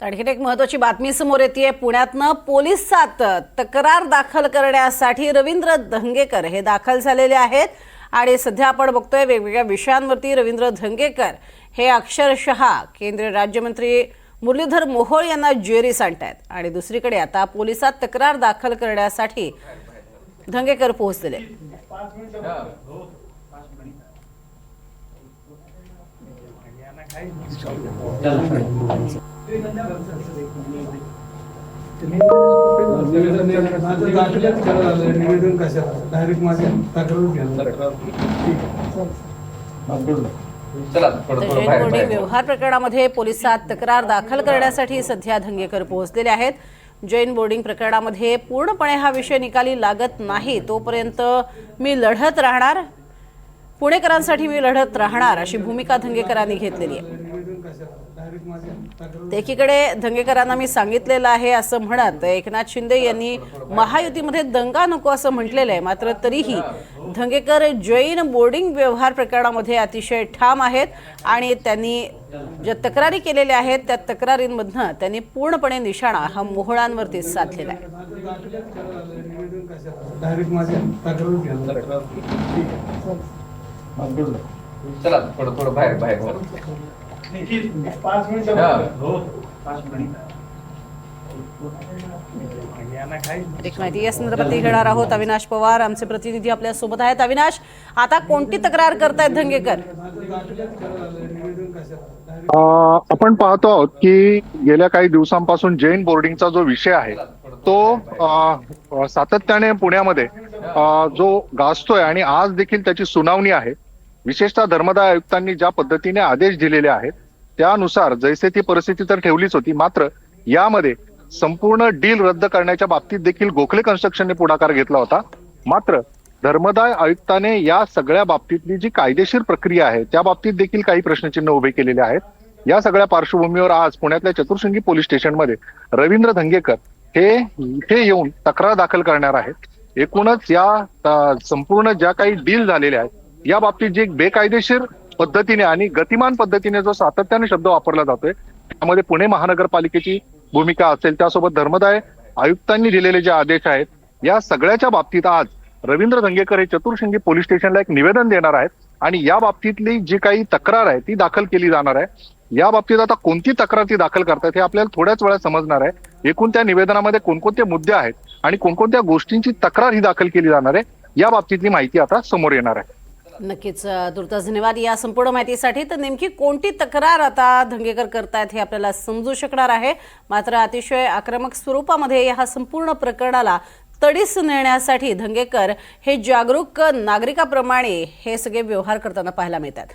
आणखीन एक महत्वाची बातमी समोर येते पुण्यातनं पोलिसात तक्रार दाखल करण्यासाठी रवींद्र धंगेकर हे दाखल झालेले आहेत. आणि सध्या आपण बघतोय वेगवेगळ्या विषयांवरती रवींद्र धंगेकर हे अक्षरशः केंद्रीय राज्यमंत्री मुरलीधर मोहोळ यांना जेरी आहेत आणि दुसरीकडे आता पोलिसात तक्रार दाखल करण्यासाठी धंगेकर पोहोचलेले आहेत. निवेदन कशाला डायरेक्ट तक्रार व्यवहार प्रकरणामध्ये पोलिसात तक्रार दाखल करण्यासाठी सध्या धंगेकर पोहोचलेले आहेत. जैन बोर्डिंग प्रकरणामध्ये पूर्णपणे हा विषय निकाली लागत नाही. तोपर्यंत मी लढत राहणार. पुणेकरांसाठी मी लढत राहणार अशी भूमिका धंगेकरांनी घेतलेली आहे. एकीकडे धंगेकरांना मी सांगितलेलं आहे असं म्हणत एकनाथ शिंदे यांनी महायुतीमध्ये दंगा नको असं म्हटलेलं आहे. मात्र तरीही धंगेकर जैन बोर्डिंग व्यवहार प्रकरणामध्ये अतिशय ठाम आहेत आणि त्यांनी ज्या तक्रारी केलेल्या आहेत त्या तक्रारींमधनं त्यांनी पूर्णपणे निशाणा हा मोहळांवरतीच साधलेला आहे. पाच मिनिटं हा. पाच मिनिटं. अधिक माहिती या संदर्भात घेणार आहोत अविनाश पवार आमचे प्रतिनिधी आपल्यासोबत आहेत. अविनाश आता कोणती तक्रार करतायत धंगेकर? आपण पाहतो आहोत की गेल्या काही दिवसांपासून जैन बोर्डिंगचा जो विषय आहे तो सातत्याने पुण्यामध्ये जो गाजतोय आणि आज देखील त्याची सुनावणी आहे. विशेषतः धर्मदाय आयुक्तांनी ज्या पद्धतीने आदेश दिलेले आहेत त्यानुसार जैसे ती परिस्थिती तर ठेवलीच होती मात्र यामध्ये संपूर्ण डील रद्द करण्याच्या बाबतीत देखील गोखले कन्स्ट्रक्शनने पुढाकार घेतला होता. मात्र धर्मदाय आयुक्ताने या सगळ्या बाबतीतली जी कायदेशीर प्रक्रिया आहे त्या बाबतीत देखील काही प्रश्नचिन्ह उभे केलेले आहेत. या सगळ्या पार्श्वभूमीवर आज पुण्यातल्या चतुर्शृंगी पोलीस स्टेशनमध्ये रवींद्र धंगेकर हे इथे येऊन तक्रार दाखल करणार आहेत. एकूणच या संपूर्ण ज्या काही डील झालेल्या आहेत या बाबतीत जे बेकायदेशीर पद्धतीने आणि गतिमान पद्धतीने जो सातत्याने शब्द वापरला जातोय त्यामध्ये पुणे महानगरपालिकेची भूमिका असेल त्यासोबत धर्मदाय आयुक्तांनी दिलेले जे आदेश आहेत या सगळ्याच्या बाबतीत आज रवींद्र धंगेकर हे चतुर्शिंगी पोलीस स्टेशनला एक निवेदन देणार आहेत आणि या बाबतीतली जी काही तक्रार आहे ती दाखल केली जाणार आहे. या बाबतीत आता कोणती तक्रार ती दाखल करतात हे आपल्याला थोड्याच वेळात समजणार आहे. एकूण त्या निवेदनामध्ये कोणकोणते मुद्दे आहेत आणि कोणकोणत्या गोष्टींची तक्रार ही दाखल केली जाणार आहे या बाबतीतली माहिती आता समोर येणार आहे. नक्कीच अ, धन्यवाद या संपूर्ण माहितीसाठी. तर नेमकी कोणती तक्रार आता धंगेकर करतायत हे आपल्याला समजू शकणार आहे. मात्र अतिशय आक्रमक स्वरूपामध्ये या संपूर्ण प्रकरणाला तडीस नेण्यासाठी धंगेकर हे जागरूक नागरिकाप्रमाणे हे सगळे व्यवहार करताना पाहायला मिळतात.